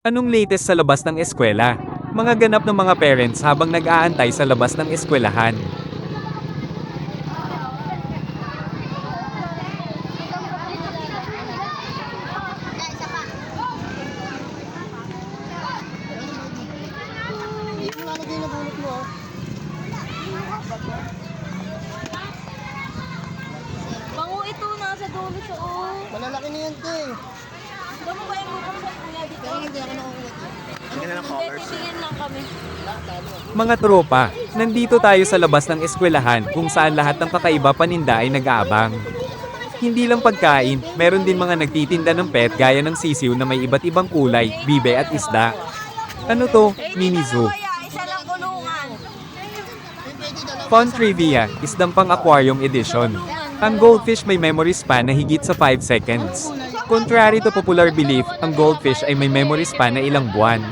Anong latest sa labas ng eskwela? Mga ganap ng mga parents habang nag-aantay sa labas ng eskwelahan. Ah. Bango ito, nasa dulo siya, oh. Malalaki na yan, te. Bango ba yung bukong sa kuya dito? Kaya hindi ako nakukuha. Hindi, titingin lang kami. Mga tropa, nandito tayo sa labas ng eskwelahan kung saan lahat ng kakaiba paninda ay nag-aabang. Hindi lang pagkain, meron din mga nagtitinda ng pet gaya ng sisiw na may iba't ibang kulay, bibe at isda. Ano to? Mini zoo. Kaya, isa lang kulungan. Fun Trivia, isdang pang aquarium edition. Ang goldfish may memory span na higit sa 5 seconds. Contrary to popular belief, ang goldfish ay may memory span na ilang buwan.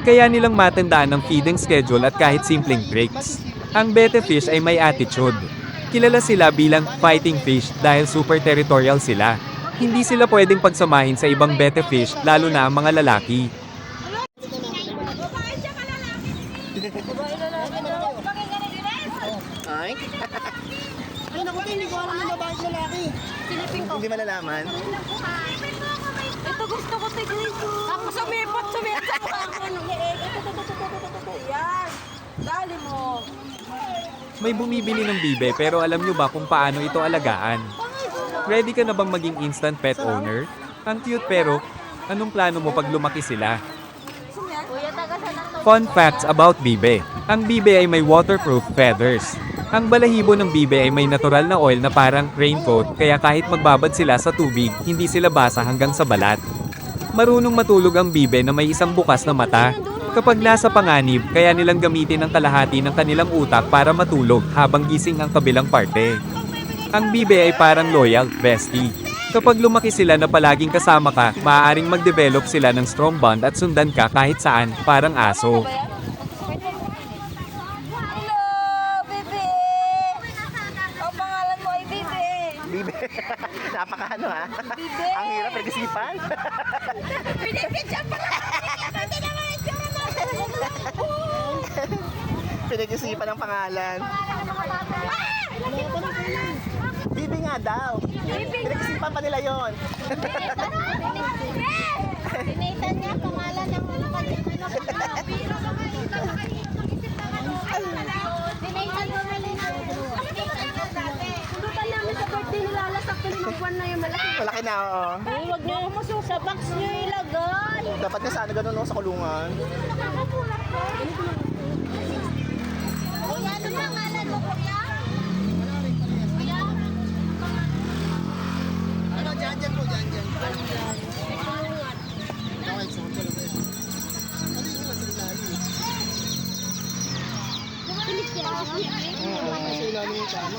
Kaya nilang matandaan ang feeding schedule at kahit simpleng tricks. Ang betta fish ay may attitude. Kilala sila bilang fighting fish dahil super territorial sila. Hindi sila pwedeng pagsamahin sa ibang betta fish lalo na ang mga lalaki. Ay? Ay, naku, te, hindi ko alam yung babae at lalaki. Silipin ko. Hindi malalaman. Ito gusto ko, tignan ko. Tapos sumipot, sumipot. Ano, yeeg. Ito, ito, ito, ito, ito, ito, ito. Yan. Dali mo. May bumibili ng bibe pero alam nyo ba kung paano ito alagaan? Ready ka na bang maging instant pet owner? Ang cute pero, anong plano mo pag lumaki sila? Fun facts about bibe. Ang bibe ay may waterproof feathers. Ang balahibo ng bibe ay may natural na oil na parang raincoat kaya kahit magbabad sila sa tubig, hindi sila basa hanggang sa balat. Marunong matulog ang bibe na may isang bukas na mata. Kapag nasa panganib, kaya nilang gamitin ang kalahati ng kanilang utak para matulog habang gising ang kabilang parte. Ang bibe ay parang loyal, bestie. Kapag lumaki sila na palaging kasama ka, maaaring mag-develop sila ng strong bond at sundan ka kahit saan, parang aso. Hello, bebe. Ang pangalan mo ay bebe. Bibe. Napaka ano ha? Bibe. Ang hirap pag-isipan. Pinipidyan pa lang. Hindi naman yung tsura mo. Pinag-isipan ang pangalan. Bibi nga daw. Pinag-isipan pa nila yon. Tinaitan niya pangalan ng ano pa ano Tinaitan ko na lang. Pulutan namin sa birthday nila alas ako limang buwan na yung Malaki na, oo. Ay, wag niyo umusok sa box niyo ilagay. Dapat nga sana ganun no, sa kulungan. Kuya, ano pangalan mo, kuya? Kuya? Ano, dyan, dyan po, dyan, dyan. Okay, so, wala ba yan? Ano yung nasa ilalim? Oo, nasa ilalim yung tama.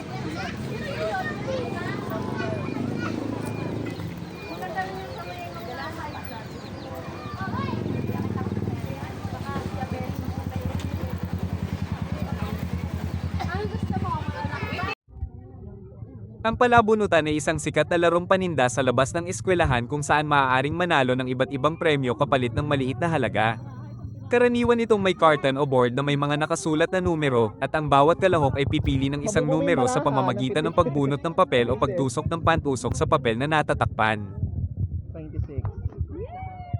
Ang palabunutan ay isang sikat na larong paninda sa labas ng eskwelahan kung saan maaaring manalo ng iba't ibang premyo kapalit ng maliit na halaga. Karaniwan itong may carton o board na may mga nakasulat na numero at ang bawat kalahok ay pipili ng isang numero sa pamamagitan ng pagbunot ng papel o pagtusok ng pantusok sa papel na natatakpan. 26.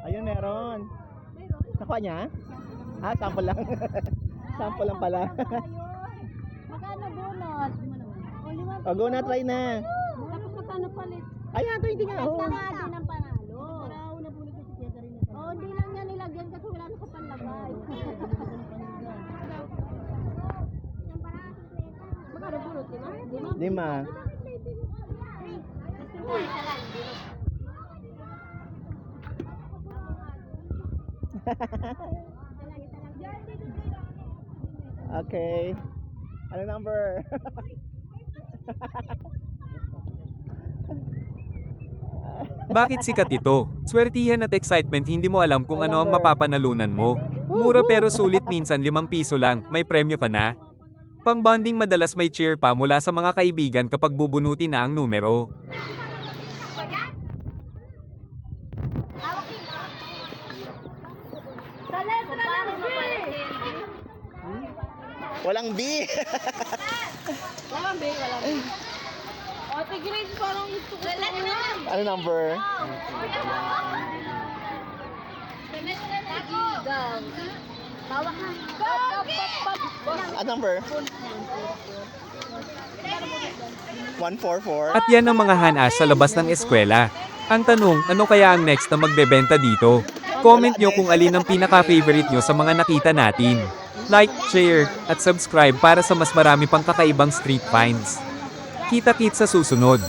Ayun, meron. Nakuha niya? Ah, sample lang. sample lang pala. O, lima. o, go na, try na. Tapos magkano palit? Ayan, 20 nga. Oh. Din ang panalo. Para una bunot kasi kaya rin na. Oh, hindi lang niya nilagyan kasi wala na kapanlagay. Magkano? Di ba? Lima. Okay. Ano number? Bakit sikat ito? Swertihan at excitement hindi mo alam kung ano ang mapapanalunan mo. Mura pero sulit minsan 5 piso lang, may premyo pa na. Pang bonding madalas may cheer pa mula sa mga kaibigan kapag bubunuti na ang numero. Walang B. B, walang B. Ate Grace, parang gusto ko sa ulan. ano number? Gigang. Hawak na. Pop, pop, pop, pop. Ano number? 144. At yan ang mga hanas sa labas ng eskwela. Ang tanong, ano kaya ang next na magbebenta dito? Comment nyo kung alin ang pinaka-favorite nyo sa mga nakita natin. Like, share, at subscribe para sa mas marami pang kakaibang street finds. Kita-kit sa susunod.